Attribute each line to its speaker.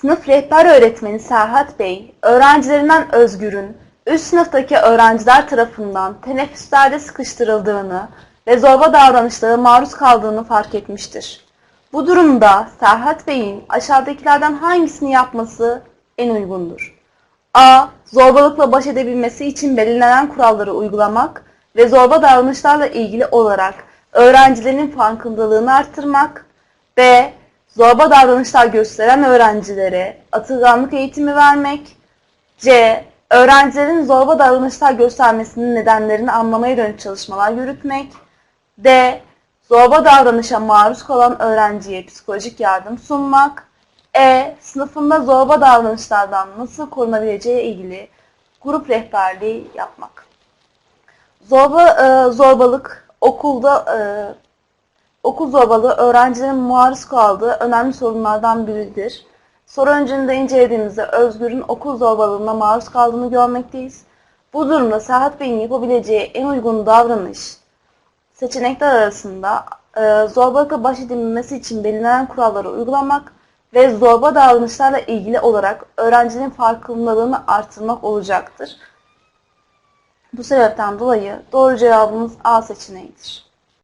Speaker 1: Sınıf rehber öğretmeni Serhat Bey, öğrencilerinden Özgür'ün üst sınıftaki öğrenciler tarafından teneffüslerde sıkıştırıldığını ve zorba davranışlara maruz kaldığını fark etmiştir. Bu durumda Serhat Bey'in aşağıdakilerden hangisini yapması en uygundur? A. Zorbalıkla baş edebilmesi için belirlenen kuralları uygulamak ve zorba davranışlarla ilgili olarak öğrencilerin farkındalığını arttırmak. B. Zorba davranışlar gösteren öğrencilere atılganlık eğitimi vermek. C. Öğrencilerin zorba davranışlar göstermesinin nedenlerini anlamaya dönük çalışmalar yürütmek. D. Zorba davranışa maruz kalan öğrenciye psikolojik yardım sunmak. E. Sınıfında zorba davranışlardan nasıl korunabileceği ilgili grup rehberliği yapmak. Zorba, e, zorbalık okulda e, okul zorbalığı öğrencilerin maruz kaldığı önemli sorunlardan biridir. Soru öncülüğünde incelediğimizde Özgür'ün okul zorbalığına maruz kaldığını görmekteyiz. Bu durumda Serhat Bey'in yapabileceği en uygun davranış seçenekler arasında e, zorbalıkla baş edilmesi için belirlenen kuralları uygulamak ve zorba davranışlarla ilgili olarak öğrencinin farkındalığını artırmak olacaktır. Bu sebepten dolayı doğru cevabımız A seçeneğidir.